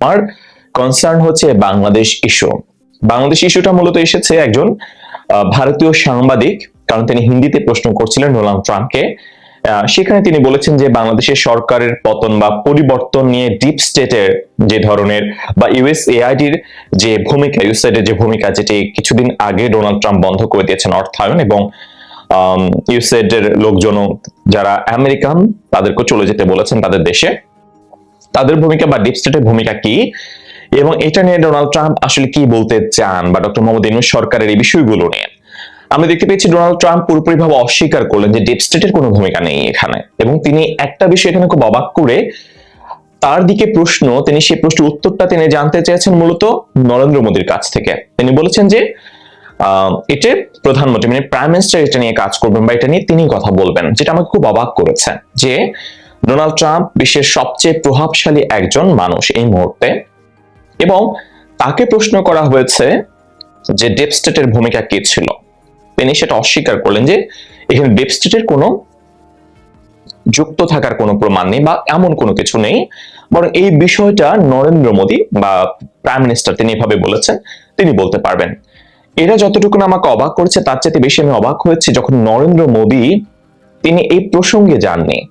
আমার কনসার্ন হচ্ছে বাংলাদেশ ইস্যু বাংলাদেশ ইস্যুটা মূলত এসেছে একজন ভারতীয় সাংবাদিক, কারণ তিনি হিন্দিতে প্রশ্ন করছিলেন ডোনাল্ড ট্রাম্পকে। সেখানে তিনি বলেছেন যে বাংলাদেশের সরকারের পতন বা পরিবর্তন নিয়ে ডিপ স্টেটের যে ধরনের বা ইউএস এআইডির যে ভূমিকা ইউএসএর যে ভূমিকা যেটি কিছুদিন আগে ডোনাল্ড ট্রাম্প বন্ধ করে দিয়েছেন অর্থায়ন এবং ইউএসএড এর লোকজন যারা আমেরিকান তাদেরকে চলে যেতে বলেছেন তাদের দেশে। তাদের ভূমিকা বা ডিপ স্টেটের ভূমিকা কি? এবং এটা নিয়ে ডোনাল্ড ট্রাম্প আসলে কি বলতে চান বা ডক্টর মোহাম্মদ ইউনুস সরকারের এই বিষয়গুলো নিয়ে? আমরা দেখতে পেয়েছি ডোনাল্ড ট্রাম্প পুরোপুরিভাবে অস্বীকার করলেন যে ডিপ স্টেটের কোনো ভূমিকা নেই এখানে। এবং তিনি একটা বিষয় এখানে খুব অবাক করে তার দিকে প্রশ্ন, তিনি সেই প্রশ্নের উত্তরটা তিনি জানতে চেয়েছেন মূলত নরেন্দ্র মোদীর কাছ থেকে। তিনি বলেছেন যে এটা প্রধানমন্ত্রী মানে প্রাইম মিনিস্টার এটা নিয়ে কাজ করবেন বা এটা নিয়ে তিনি কথা বলবেন, যেটা আমাকে খুব অবাক করেছে যে ডোনাল্ড ট্রাম্প বিশ্বের সবচেয়ে প্রভাবশালী একজন মানুষ এই মুহূর্তে। এবং তাকে প্রশ্ন করা হয়েছে যে ডেপ স্টেটের ভূমিকা কি ছিল? তিনি সেটা অস্বীকার করলেন যে এখানে ডেপ স্টেটের কোনো যুক্ত থাকার কোনো প্রমাণ নেই বা এমন কোনো কিছু নেই। বরং এই বিষয়টা নরেন্দ্র মোদী বা প্রাইম মিনিস্টার তিনি এভাবে বলেছেন, তিনি বলতে পারবেন। এরা যতটুকু আমাকে অবাক করেছে, তার চাইতে বেশি আমি অবাক হয়েছি যখন নরেন্দ্র মোদী তিনি এই প্রসঙ্গে যাননি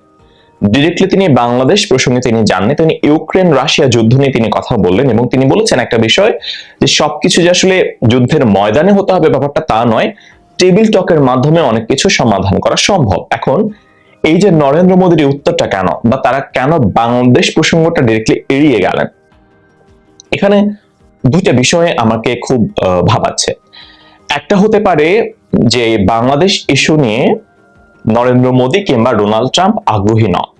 ডিরেক্টলি তিনি বাংলাদেশ প্রসঙ্গে তিনি জাননি তিনি ইউক্রেন রাশিয়া যুদ্ধ নিয়ে তিনি কথা বললেন এবং তিনি বলেছেন একটা বিষয় যে সবকিছু যে আসলে যুদ্ধের ময়দানে হতে হবে ব্যাপারটা তা নয় টেবিল টকের মাধ্যমে অনেক কিছু সমাধান করা সম্ভব। এখন এই যে নরেন্দ্র মোদীর উত্তরটা কেন বা তারা কেন বাংলাদেশ প্রসঙ্গটা ডিরেক্টলি এড়িয়ে গেলেন? এখানে দুইটা বিষয়ে আমাকে খুব ভাবাচ্ছে। একটা হতে পারে যে বাংলাদেশ ইস্যু নিয়ে নরেন্দ্র মোদী কিংবা ডোনাল্ড ট্রাম্প আগ্রহী নয়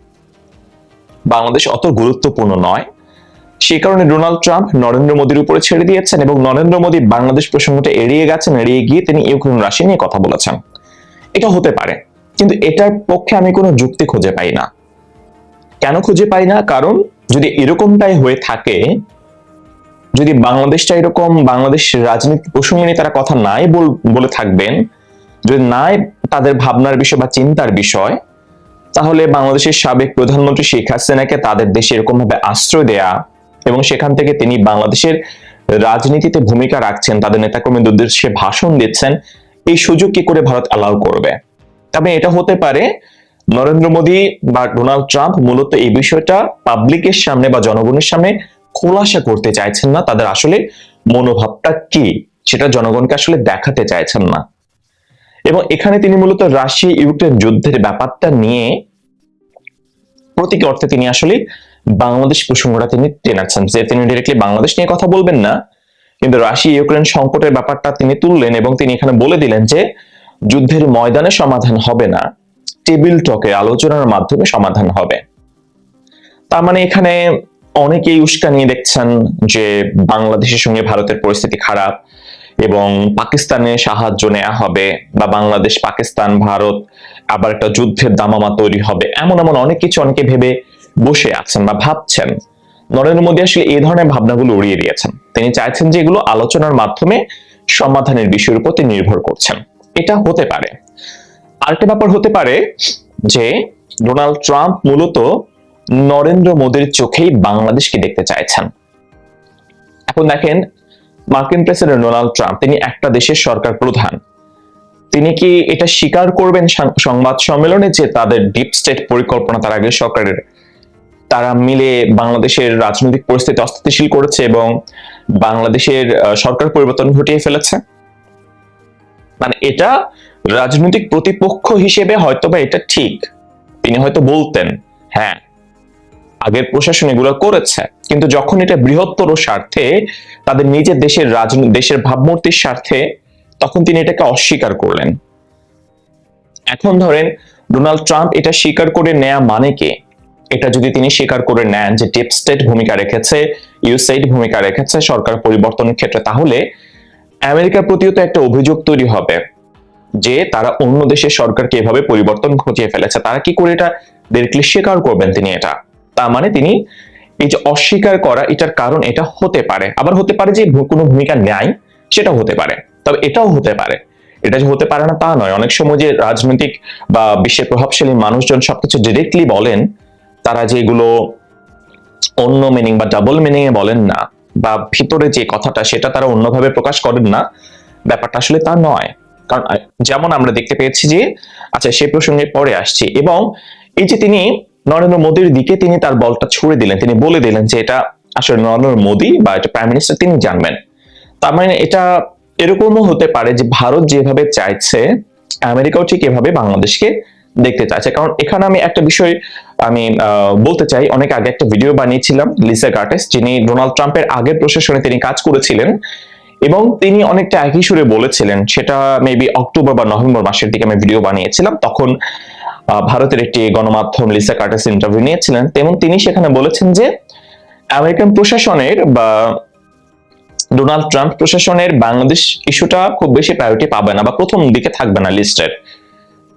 বাংলাদেশ অত গুরুত্বপূর্ণ নয়। সেই কারণে ডোনাল্ড ট্রাম্প নরেন্দ্র মোদীর উপরে ছেড়ে দিয়েছেন এবং নরেন্দ্র মোদী বাংলাদেশ প্রসঙ্গটা এড়িয়ে গেছেন, এড়িয়ে গিয়ে তিনি ইউক্রেন রাশিয়া নিয়ে কথা বলেছেন। এটা হতে পারে, কিন্তু এটার পক্ষে আমি কোনো যুক্তি খুঁজে পাই না। কেন খুঁজে পাই না? কারণ যদি এরকমটাই হয়ে থাকে, যদি বাংলাদেশটা এরকম বাংলাদেশ রাজনীতি প্রসঙ্গে নিয়ে তারা কথা নাই বলে থাকবেন যদি নাই তাদের ভাবনার বিষয় বা চিন্তার বিষয়, তাহলে বাংলাদেশের সাবেক প্রধানমন্ত্রী শেখ হাসিনাকে তাদের দেশে এরকম ভাবে আশ্রয় দেয়া এবং সেখান থেকে তিনি বাংলাদেশের রাজনীতিতে ভূমিকা রাখছেন, তাদের নেতাকর্মীদের উদ্দেশ্যে ভাষণ দিচ্ছেন, এই সুযোগ কি করে ভারত অ্যালাউ করবে? তবে এটা হতে পারে নরেন্দ্র মোদী বা ডোনাল্ড ট্রাম্প মূলত এই বিষয়টা পাবলিকের সামনে বা জনগণের সামনে খোলাসা করতে চাইছেন না, তাদের আসলে মনোভাবটা কি? সেটা জনগণকে আসলে দেখাতে চাইছেন না। এবং এখানে তিনি মূলত রাশিয়া ইউক্রেন যুদ্ধের ব্যাপারটা নিয়ে প্রতীকী অর্থে তিনি আসলে বাংলাদেশ প্রসঙ্গটা তিনি টেনাচ্ছেন যে তিনি ডিরেক্টলি বাংলাদেশ নিয়ে কথা বলবেন না, কিন্তু রাশিয়া ইউক্রেন সংকটের ব্যাপারটা তিনি তুললেন এবং তিনি এখানে বলে দিলেন যে যুদ্ধের ময়দানে সমাধান হবে না টেবিল টকে আলোচনার মাধ্যমে সমাধান হবে। তার মানে এখানে অনেকেই উস্কানি দেখছেন যে বাংলাদেশের সঙ্গে ভারতের পরিস্থিতি খারাপ এবং পাকিস্তানে সাহায্য নেওয়া হবে বা বাংলাদেশ, পাকিস্তান, ভারত আবার একটা যুদ্ধের দামামা তৈরি হবে। এমন এমন অনেক কিছু অনেকে ভেবে বসে আছেন বা ভাবছেন। নরেন্দ্র মোদী আসলে এই ধরনের ভাবনাগুলো উড়িয়ে দিয়েছেন। তিনি চাইছেন যে এগুলো আলোচনার মাধ্যমে সমাধানের বিষয়ের উপর তিনি নির্ভর করছেন। এটা হতে পারে। আরেকটা ব্যাপার হতে পারে যে ডোনাল্ড ট্রাম্প মূলত নরেন্দ্র মোদীর চোখেই বাংলাদেশকে দেখতে চাইছেন। এখন দেখেন মার্কিন প্রেসিডেন্ট ডোনাল্ড ট্রাম্প, তিনি একটা দেশের সরকার প্রধান। তিনি কি এটা স্বীকার করবেন সংবাদ সম্মেলনে যে তাদের ডিপ স্টেট পরিকল্পনা তার আগের সরকারের, তারা মিলে বাংলাদেশের রাজনৈতিক পরিস্থিতি অস্থিতিশীল করেছে এবং বাংলাদেশের সরকার পরিবর্তন ঘটিয়ে ফেলেছে? মানে এটা রাজনৈতিক প্রতিপক্ষ হিসেবে হয়তোবা এটা ঠিক। তিনি হয়তো বলতেন হ্যাঁ আগের প্রশাসন এগুলো করেছে। কিন্তু যখন এটা বৃহত্তর স্বার্থে, তাদের নিজের দেশের রাজনীতি দেশের ভাবমূর্তির স্বার্থে, তখন তিনি এটাকে অস্বীকার করলেন। এখন ধরেন, ডোনাল্ড ট্রাম্প এটা স্বীকার করে নেয়া মানে কি? এটা যদি তিনি স্বীকার করে নেন যে ডিপ স্টেট ভূমিকা রেখেছে ইউএসএইড ভূমিকা রেখেছে সরকার পরিবর্তনের ক্ষেত্রে, তাহলে আমেরিকার প্রতিও তো একটা অভিযোগ তৈরি হবে যে তারা অন্য দেশের সরকারকে এভাবে পরিবর্তন ঘটিয়ে ফেলেছে। তারা কি করে এটা ডিরেক্টলি স্বীকার করবেন তিনি এটা? তার মানে তিনি এই যে অস্বীকার করা, এটার কারণ এটা হতে পারে। আবার হতে পারে যে কোনো ভূমিকা নেয় সেটাও হতে পারে। তবে এটাও হতে পারে। এটা যে হতে পারে না তা নয়। অনেক সময় যে রাজনৈতিক বা বিশ্বের প্রভাবশালী মানুষজন সবকিছু ডিরেক্টলি বলেন, তারা যেগুলো অন্য মিনিং বা ডাবল মিনিং এ বলেন না, বা ভিতরে যে কথাটা, সেটা তারা অন্যভাবে প্রকাশ করেন না, ব্যাপারটা আসলে তা নয়। কারণ যেমন আমরা দেখতে পেয়েছি যে আচ্ছা সেই প্রসঙ্গে পরে আসছি। এবং এই যে তিনি নরেন্দ্র মোদীর দিকে তিনি তার বলটা ছুড়ে দিলেন। তিনি বলে দিলেন যে এটা আসলে নরেন্দ্র মোদী বা এটা প্রাইম মিনিস্টার তিনি জানবেন। তার মানে এটা এরকমও হতে পারে যে ভারত যেভাবে চাইছে, আমেরিকাও ঠিক এভাবে বাংলাদেশকে দেখতে চাইছে। কারণ এখানে আমি একটা বিষয় আমি বলতে চাই। অনেক আগে একটা ভিডিও বানিয়েছিলাম লিসা গার্টেস যিনি ডোনাল্ড ট্রাম্পের আগের প্রশাসনে তিনি কাজ করেছিলেন এবং তিনি অনেকটা একই সুরে বলেছিলেন, সেটা মেবি অক্টোবর বা নভেম্বর মাসের দিকে আমি ভিডিও বানিয়েছিলাম, তখন ভারতের একটি গণমাধ্যম লিসা কার্টাস ইন্টারভিউ নিয়েছিলেন। তেমন তিনি সেখানে বলেছেন যে, আমেরিকান প্রশাসনের বা ডোনাল্ড ট্রাম্প প্রশাসনের বাংলাদেশ ইস্যুটা খুব বেশি প্রায়োরিটি পাবে না বা প্রথম দিকে থাকবে না লিস্টের।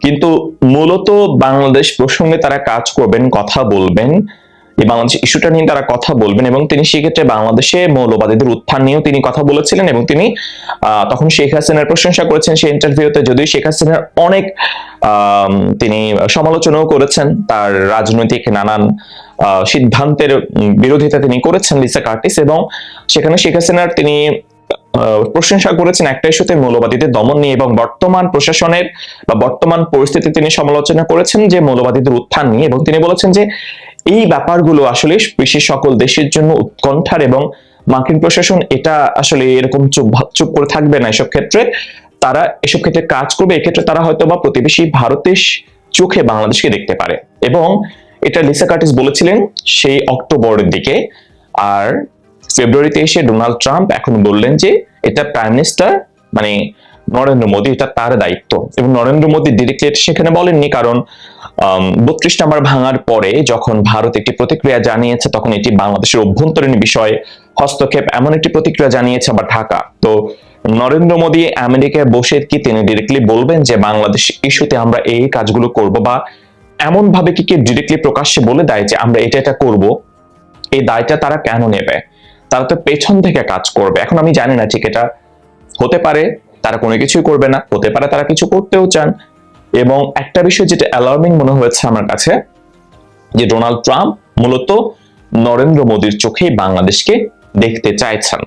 কিন্তু মূলত বাংলাদেশ প্রসঙ্গে তারা কাজ করবেন, কথা বলবেন। এই বাংলাদেশ ইস্যুটা নিয়ে তারা কথা বলবেন এবং তিনি সেক্ষেত্রে বাংলাদেশে মৌলবাদীদের উত্থান নিয়েও তিনি কথা বলেছিলেন এবং তিনি তখন শেখ হাসিনার প্রশংসা করেছেন সেই ইন্টারভিউতে যদিও শেখ হাসিনার অনেক তিনি সমালোচনাও করেছেন, তার রাজনৈতিক নানান সিদ্ধান্তের বিরোধিতা তিনি করেছেন লিসা কার্টিস এবং সেখানে শেখ হাসিনার তিনি প্রশংসা করেছেন একটা ইস্যুতে মৌলবাদীদের দমন নিয়ে এবং বর্তমান প্রশাসনের বা বর্তমান পরিস্থিতি তিনি সমালোচনা করেছেন যে মৌলবাদীদের উত্থান নিয়ে এবং তিনি বলেছেন যে এই ব্যাপারগুলো আসলে বিশ্বের সকল দেশের জন্য উৎকণ্ঠার এবং মার্কিন প্রশাসন এটা আসলে এরকম চুপ চুপ করে থাকবে না এসব ক্ষেত্রে। তারা এসব ক্ষেত্রে কাজ করবে, এক্ষেত্রে তারা হয়তো বা প্রতিবেশী ভারতের চোখে বাংলাদেশকে দেখতে পারে। এবং এটা লিসা কার্টিস বলেছিলেন সেই অক্টোবরের দিকে। আর ফেব্রুয়ারিতে এসে ডোনাল্ড ট্রাম্প এখন বললেন যে এটা প্রাইম মিনিস্টার মানে নরেন্দ্র মোদী, এটা তার দায়িত্ব। এবং নরেন্দ্র মোদী ডিরেক্টলি সেখানে বলেননি কারণ বত্রিশ নাম্বার ভাঙার পরে যখন ভারত একটি প্রতিক্রিয়া জানিয়েছে, তখন এটি বাংলাদেশের অভ্যন্তরীণ বিষয়ে হস্তক্ষেপ এমন একটি প্রতিক্রিয়া জানিয়েছে আবার ঢাকা। তো নরেন্দ্র মোদী আমেরিকায় বসে কি তিনি ডিরেক্টলি বলবেন যে বাংলাদেশ ইস্যুতে আমরা এই কাজগুলো করব বা এমন ভাবে কি কি ডিরেক্টলি প্রকাশ্যে বলে দেয় যে আমরা এটা এটা করব? এই দায়টা তারা কেন নেবে? তারা তো পেছন থেকে কাজ করবে। এখন আমি জানি না ঠিক এটা হতে পারে, তারা কোনো কিছুই করবে না। হতে পারে তারা কিছু করতেও চান। এবং একটা বিষয় যেটা অ্যালার্মিং মনে হয়েছে আমার কাছে, যে ডোনাল্ড ট্রাম্প মূলত নরেন্দ্র মোদীর চোখে বাংলাদেশকে দেখতে চাইছেন।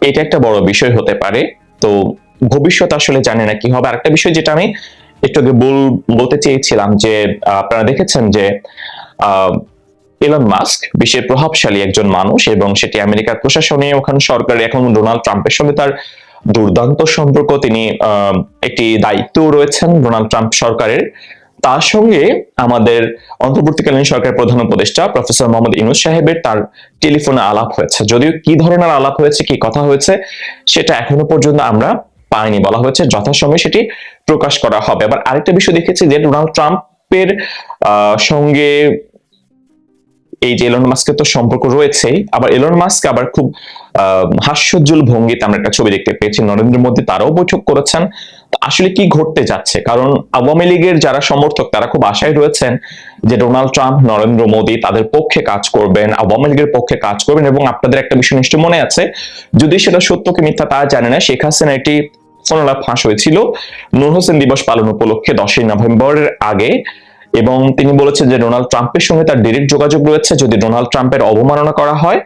এটা একটা বড় বিষয় হতে পারে। তো ভবিষ্যৎ আসলে জানি না কি হবে। আর একটা বিষয় যেটা আমি একটু আগে বল- বলতে চেয়েছিলাম যে আপনারা দেখেছেন যে এলন মাস্ক বিশ্বের প্রভাবশালী একজন মানুষ এবং সেটি আমেরিকার প্রশাসনে, ওখানে সরকারে, এখন ডোনাল্ড ট্রাম্পের সঙ্গে তার দুর্দান্ত সম্পর্ক তিনি একটি দায়িত্ব রয়েছেন ডোনাল্ড ট্রাম্প সরকারের। তার সঙ্গে আমাদের অন্তর্বর্তীকালীন সরকার প্রধান উপদেষ্টা প্রফেসর মোহাম্মদ ইনুস সাহেবের তার টেলিফোনে আলাপ হয়েছে। যদিও কি ধরনের আলাপ হয়েছে, কি কথা হয়েছে, সেটা এখনও পর্যন্ত আমরা পাইনি বলা হয়েছে। যথাসময়ে সেটি প্রকাশ করা হবে। আবার আরেকটা বিষয় দেখেছি যে ডোনাল্ড ট্রাম্পের সঙ্গে এই যে এলন মাস্কের তো সম্পর্ক রয়েছেই আবার এলন মাস্ক আবার খুব আহ, হাস্যোজ্জ্বল ভঙ্গিতে আমরা একটা ছবি দেখতে পেয়েছি নরেন্দ্র মোদী তারাও বৈঠক করেছেন। আসলে কি ঘটতে যাচ্ছে? কারণ আওয়ামী লীগের যারা সমর্থক তারা খুব আশায় রয়েছেন যে ডোনাল্ড ট্রাম্প নরেন্দ্র মোদী তাদের পক্ষে কাজ করবেন আওয়ামী লীগের পক্ষে কাজ করবেন এবং আপনাদের একটা বিষয় নিশ্চয় মনে আছে যদি সেটা সত্য কি মিথ্যা তা জানে না শেখ হাসিনা এটি ফোনালাপ ফাঁস হয়েছিল। নূর হোসেন দিবস পালন উপলক্ষে দশই নভেম্বরের আগে এবং তিনি বলেছেন যে ডোনাল্ড ট্রাম্পের সঙ্গে তার ডিরেক্ট যোগাযোগ রয়েছে। যদি ডোনাল্ড ট্রাম্পের অবমাননা করা হয়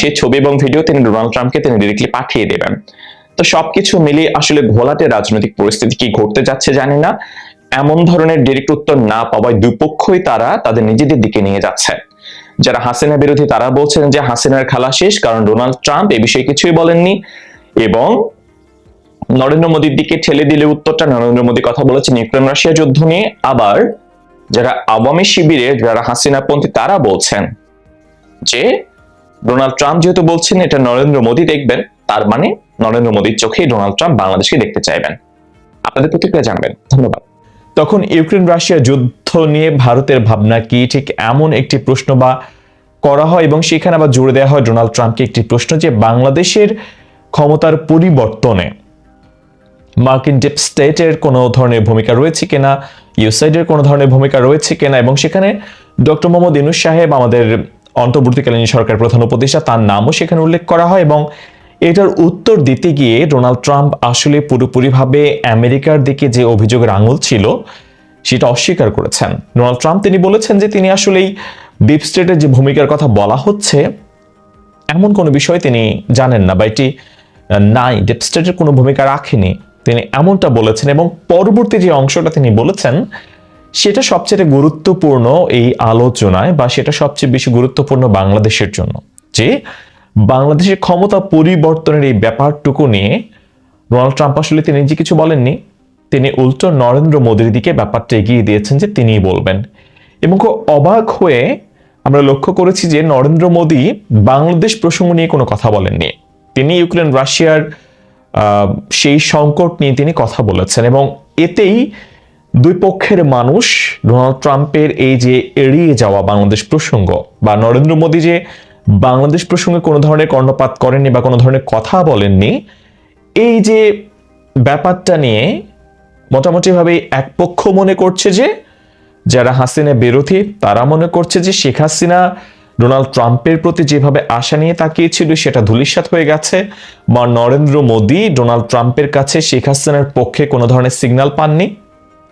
সেই ছবি এবং ভিডিও তিনি ডোনাল্ড ট্রাম্পকে তিনি ডিরেক্টলি পাঠিয়ে দেবেন। তো সবকিছু মিলিয়ে আসলে ঘোলাটে রাজনৈতিক পরিস্থিতি কি ঘটতে যাচ্ছে জানি না। এমন ধরনের ডিরেক্ট উত্তর না পাওয়ায় দুপক্ষই তারা তাদের নিজেদের দিকে নিয়ে যাচ্ছে। যারা হাসিনা বিরোধী তারা বলছেন যে হাসিনার খেলা শেষ, কারণ ডোনাল্ড ট্রাম্প এ বিষয়ে কিছুই বলেননি। এবং নরেন্দ্র মোদীর দিকে ঠেলে দিলে উত্তরটা, নরেন্দ্র মোদী কথা বলেছেন ইউক্রেন রাশিয়া যুদ্ধ নিয়ে। আবার যারা আওয়ামী শিবিরের, যারা হাসিনাপন্থী তারা বলছেন যে ডোনাল্ড ট্রাম্প যেহেতু বলছেন এটা নরেন্দ্র মোদী দেখবেন, তার মানে নরেন্দ্র মোদীর চোখেই ডোনাল্ড ট্রাম্প বাংলাদেশকে দেখতে চাইবেন। আপনাদের প্রতিক্রিয়া জানবেন। ধন্যবাদ। তখন ইউক্রেন রাশিয়া যুদ্ধ নিয়ে ভারতের ভাবনা কি? ঠিক এমন একটি প্রশ্ন বা করা হয় এবং সেখানে আবার জোরে দেওয়া হয় ডোনাল্ড ট্রাম্পকে একটি প্রশ্ন যে বাংলাদেশের ক্ষমতার পরিবর্তনে মার্কিন ডিপ স্টেটের কোনো ধরনের ভূমিকা রয়েছে কিনা ইউসাইডের কোনো ধরনের ভূমিকা রয়েছে কিনা, এবং সেখানে ডক্টর মোহাম্মদ ইনুস সাহেব আমাদের অন্তর্বর্তীকালীন সরকার প্রধান উপদেষ্টা, তার নামও সেখানে উল্লেখ করা হয়, এবং এটার উত্তর দিতে গিয়ে ডোনাল্ড ট্রাম্প আসলে পুরোপুরিভাবে আমেরিকার দিকে যে অভিযোগের আঙুল ছিল, সেটা অস্বীকার করেছেন। ডোনাল্ড ট্রাম্প তিনি বলেছেন যে তিনি আসলেই ডিপ স্টেটের যে ভূমিকার কথা বলা হচ্ছে, এমন কোনো বিষয় তিনি জানেন না, বা এটি নাই, ডিপ স্টেটের কোনো ভূমিকা রাখেনি। তিনি এমনটা বলেছেন এবং পরবর্তী যে অংশটা তিনি বলেছেন, সেটা সবচেয়ে গুরুত্বপূর্ণ এই আলোচনায় বা সেটা সবচেয়ে বেশি গুরুত্বপূর্ণ বাংলাদেশের জন্য। যে বাংলাদেশের ক্ষমতা পরিবর্তনের এই ব্যাপারটুকু নিয়ে ডোনাল্ড ট্রাম্প আসলে তিনি যে কিছু বলেননি, তিনি উল্টো নরেন্দ্র মোদীর দিকে ব্যাপারটা এগিয়ে দিয়েছেন যে তিনিই বলবেন। এবং খুব অবাক হয়ে আমরা লক্ষ্য করেছি যে নরেন্দ্র মোদী বাংলাদেশ প্রসঙ্গ নিয়ে কোনো কথা বলেননি। তিনি ইউক্রেন, রাশিয়ার সেই সংকট নিয়ে তিনি কথা বলেছেন এবং এতেই দুই পক্ষের মানুষ ডোনাল্ড ট্রাম্পের এই যে এড়িয়ে যাওয়া বাংলাদেশ প্রসঙ্গ বা নরেন্দ্র মোদী যে বাংলাদেশ প্রসঙ্গে কোনো ধরনের কর্ণপাত করেননি বা কোনো ধরনের কথা বলেননি, এই যে ব্যাপারটা নিয়ে মোটামুটিভাবে এক পক্ষ মনে করছে যে, যারা হাসিনা বিরোধী, তারা মনে করছে যে শেখ হাসিনা ডোনাল্ড ট্রাম্পের প্রতি যেভাবে আশা নিয়ে তাকিয়েছিল, সেটা ধূলিসাৎ হয়ে গেছে। বা নরেন্দ্র মোদী ডোনাল্ড ট্রাম্পের কাছে শেখ হাসিনার পক্ষে কোনো ধরনের সিগন্যাল পাননি।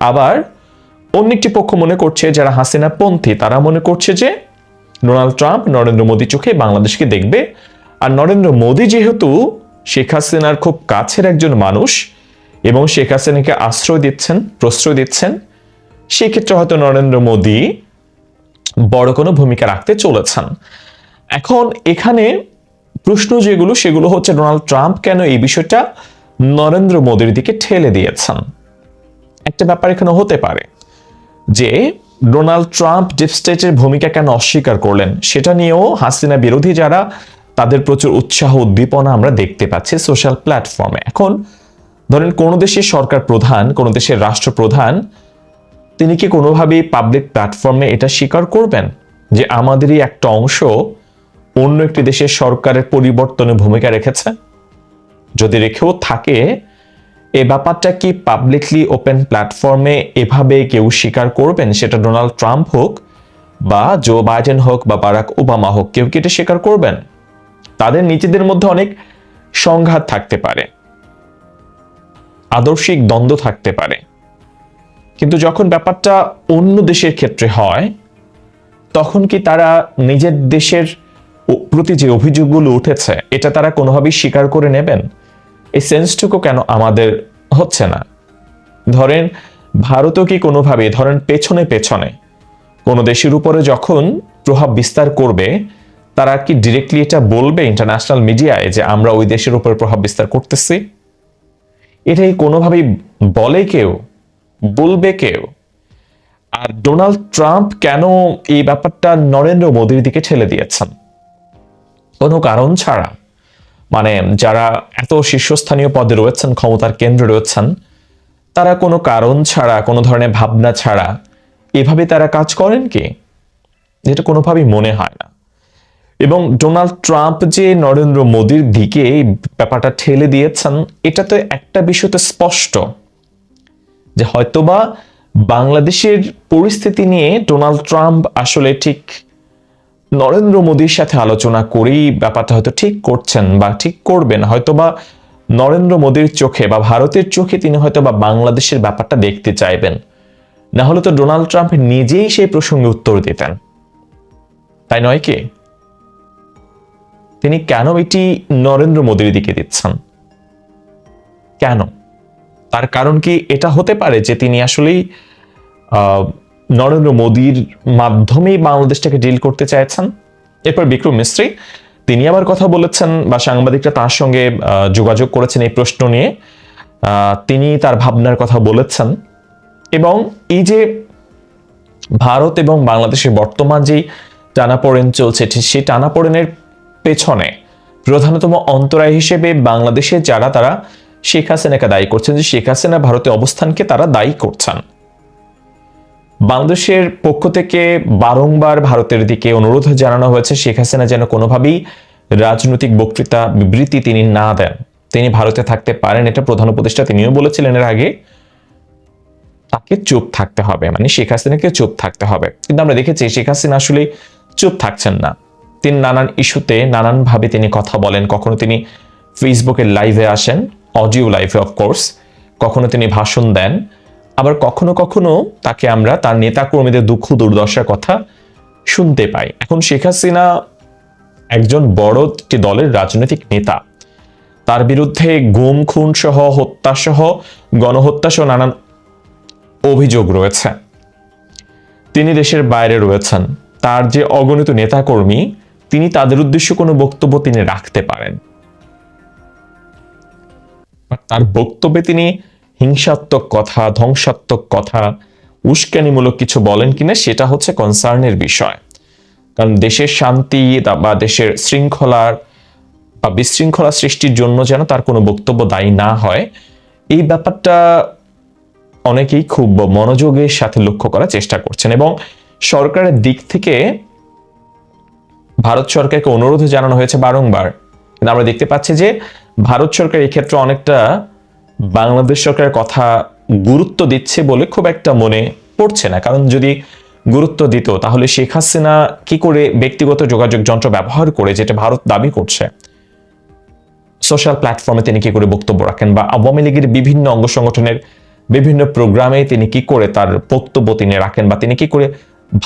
আবার অন্য একটি পক্ষ মনে করছে, যারা হাসিনা পন্থী, তারা মনে করছে যে ডোনাল্ড ট্রাম্প নরেন্দ্র মোদী চোখে বাংলাদেশকে দেখবে। আর নরেন্দ্র মোদী যেহেতু শেখ হাসিনার খুব কাছের একজন মানুষ এবং শেখ হাসিনাকে আশ্রয় দিচ্ছেন, প্রশ্রয় দিচ্ছেন, সেক্ষেত্রে হয়তো নরেন্দ্র মোদী বড় কোনো ভূমিকা রাখতে চলেছেন। এখন এখানে প্রশ্ন যেগুলো, সেগুলো হচ্ছে ডোনাল্ড ট্রাম্প কেন এই বিষয়টা নরেন্দ্র মোদীর দিকে ঠেলে দিয়েছেন? একটা ব্যাপার এখানে হতে পারে যে ডোনাল্ড ট্রাম্প ডিপ স্টেটের ভূমিকা কেন অস্বীকার করলেন, সেটা নিয়েও হাসিনা বিরোধী যারা, তাদের প্রচুর উৎসাহ, উদ্দীপনা আমরা দেখতে পাচ্ছি সোশ্যাল প্ল্যাটফর্মে। এখন ধরেন কোনো দেশের সরকার প্রধান, কোনো দেশের রাষ্ট্রপ্রধান তিনি কি কোনোভাবেই পাবলিক প্ল্যাটফর্মে এটা স্বীকার করবেন? যে আমাদেরই একটা অংশ অন্য একটি দেশের সরকারের পরিবর্তনে ভূমিকা রেখেছে? যদি রেখেও থাকে, এ ব্যাপারটা কি পাবলিকলি ওপেন প্ল্যাটফর্মে এভাবে কেউ স্বীকার করবেন? সেটা ডোনাল্ড ট্রাম্প হোক বা জো বাইডেন হোক বা বারাক ওবামা হোক, কেউ কি এটা স্বীকার করবেন? তাদের নিজেদের মধ্যে অনেক সংঘাত থাকতে পারে। আদর্শিক দ্বন্দ্ব থাকতে পারে। কিন্তু যখন ব্যাপারটা অন্য দেশের ক্ষেত্রে হয়, তখন কি তারা নিজের দেশের প্রতি যে অভিযোগগুলো উঠেছে, এটা তারা কোনোভাবেই স্বীকার করে নেবেন? এই সেন্সটুকু কেন আমাদের হচ্ছে না? ধরেন, ভারতও কি কোনোভাবে ধরেন পেছনে পেছনে কোনো দেশের উপরে যখন প্রভাব বিস্তার করবে, তারা কি ডিরেক্টলি এটা বলবে ইন্টারন্যাশনাল মিডিয়ায় যে আমরা ওই দেশের উপর প্রভাব বিস্তার করতেছি? এটাই কোনোভাবেই বলে কেউ বলবে কেউ? আর ডোনাল্ড ট্রাম্প কেন এই ব্যাপারটা নরেন্দ্র মোদীর দিকে ঠেলে দিয়েছেন? কোনো কারণ ছাড়া। মানে যারা এত শীর্ষস্থানীয় পদে রয়েছেন, ক্ষমতার কেন্দ্রে রয়েছেন, তারা কোনো কারণ ছাড়া, কোনো ধরনের ভাবনা ছাড়া এভাবে তারা কাজ করেন কি? যেটা কোনোভাবেই মনে হয় না। এবং ডোনাল্ড ট্রাম্প যে নরেন্দ্র মোদীর দিকে ব্যাপারটা ঠেলে দিয়েছেন, এটা তো একটা বিষয় তো স্পষ্ট। যে হয়তোবা বাংলাদেশের পরিস্থিতি নিয়ে ডোনাল্ড ট্রাম্প আসলে ঠিক নরেন্দ্র মোদীর সাথে আলোচনা করেই ব্যাপারটা হয়তো ঠিক করছেন বা ঠিক করবেন। হয়তোবা নরেন্দ্র মোদীর চোখে বা ভারতের চোখে তিনি হয়তো বা বাংলাদেশের ব্যাপারটা দেখতে চাইবেন। না হলে তো ডোনাল্ড ট্রাম্প নিজেই সেই প্রসঙ্গে উত্তর দিতেন। তাই নয় কি? তিনি কেন এটি নরেন্দ্র মোদীর দিকে দিচ্ছেন? কেন? তার কারণ কি এটা হতে পারে যে তিনি আসলেই নরেন্দ্র মোদীর মাধ্যমেই বাংলাদেশটাকে ডিল করতে চাইছেন? এরপর বিক্রম মিস্ত্রি, তিনি আবার কথা বলেছেন বা সাংবাদিকরা তার সঙ্গে যোগাযোগ করেছেন এই প্রশ্ন নিয়ে। তিনি তার ভাবনার কথা বলেছেন। এবং এই যে ভারত এবং বাংলাদেশের বর্তমান যেই টানাপোড়েন চলছে সেই টানাপোড়েনের পেছনে প্রধানতম অন্তরায় হিসেবে বাংলাদেশে যারা, তারা শেখ হাসিনাকে দায়ী করছেন যে শেখ হাসিনা ভারতের অবস্থানকে তারা দায়ী করছেন। বাংলাদেশের পক্ষ থেকে বারংবার ভারতের দিকে অনুরোধ জানানো হয়েছে শেখ হাসিনা যেন কোনোভাবেই রাজনৈতিক বক্তৃতা, বিবৃতি তিনি না দেন। তিনি ভারতে থাকতে পারেন, এটা প্রধান উপদেষ্টা তিনিও বলেছিলেন এর আগে। তাকে চুপ থাকতে হবে মানে শেখ হাসিনাকে চুপ থাকতে হবে। কিন্তু আমরা দেখেছি শেখ হাসিনা আসলে চুপ থাকছেন না। তিনি নানান ইস্যুতে নানানভাবে তিনি কথা বলেন, কখনো তিনি ফেসবুকে লাইভে আসেন অডিও লাইভে অফকোর্স কখনো তিনি ভাষণ দেন। আবার কখনো কখনো তাকে আমরা তার নেতাকর্মীদের দুঃখ, দুর্দশার কথা শুনতে পাই। এখন শেখ হাসিনা একজন বড় একটি দলের রাজনৈতিক নেতা। তার বিরুদ্ধে গুম খুন সহ হত্যা সহ গণহত্যা সহ নানান অভিযোগ রয়েছে। তিনি দেশের বাইরে রয়েছেন। তার যে অগণিত নেতাকর্মী, তিনি তাদের উদ্দেশ্যে কোনো বক্তব্য তিনি রাখতে পারেন। তার বক্তব্যে তিনি হিংসাত্মক কথা, ধ্বংসাত্মক কথা, উস্কানিমূলক কিছু বলেন কিনা সেটা হচ্ছে কনসার্নের বিষয়। কারণ দেশের শান্তি বা দেশের শৃঙ্খলার বা বিশৃঙ্খলা সৃষ্টির জন্য যেন তার কোনো বক্তব্য দায়ী না হয়, এই ব্যাপারটা অনেকেই খুব মনোযোগের সাথে লক্ষ্য করার চেষ্টা করছেন এবং সরকারের দিক থেকে ভারত সরকারকে অনুরোধ জানানো হয়েছে বারংবার। কিন্তু আমরা দেখতে পাচ্ছি যে ভারত সরকার এই ক্ষেত্রে অনেকটা বাংলাদেশ সরকারের কথা গুরুত্ব দিচ্ছে বলে খুব একটা মনে পড়ছে না। কারণ যদি গুরুত্ব দিত, তাহলে শেখ হাসিনা কি করে ব্যক্তিগত যোগাযোগ যন্ত্র ব্যবহার করে, যেটা ভারত দাবি করছে সোশ্যাল প্ল্যাটফর্মে তিনি কি করে বক্তব্য রাখেন বা আওয়ামী লীগের বিভিন্ন অঙ্গ সংগঠনের বিভিন্ন প্রোগ্রামে তিনি কি করে তার বক্তব্য তিনি রাখেন বা তিনি কি করে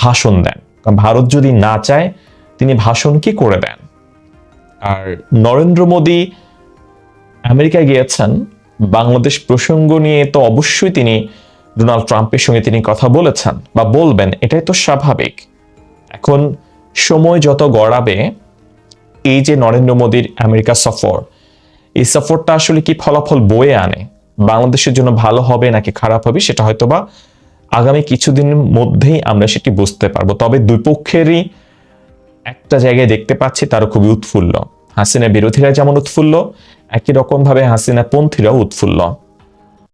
ভাষণ দেন? ভারত যদি না চায়, তিনি ভাষণ কি করে দেন? আর নরেন্দ্র মোদী আমেরিকায় গিয়েছেন, বাংলাদেশ প্রসঙ্গ নিয়ে তো অবশ্যই তিনি ডোনাল্ড ট্রাম্পের সঙ্গে তিনি কথা বলেছেন বা বলবেন, এটাই তো স্বাভাবিক। এখন সময় যত গড়াবে, এই যে নরেন্দ্র মোদীর আমেরিকা সফর, এই সফরটা আসলে কি ফলাফল বয়ে আনে? বাংলাদেশের জন্য ভালো হবে নাকি খারাপ হবে, সেটা হয়তো বা আগামী কিছুদিনের মধ্যেই আমরা সেটি বুঝতে পারব। তবে দুই পক্ষেরই একটা জায়গায় দেখতে পাচ্ছি তারা খুবই উৎফুল্ল। হাসিনা বিরোধীরা যেমন উৎফুল্ল একই রকম ভাবে হাসিনা পন্থীরাও উৎফুল্ল।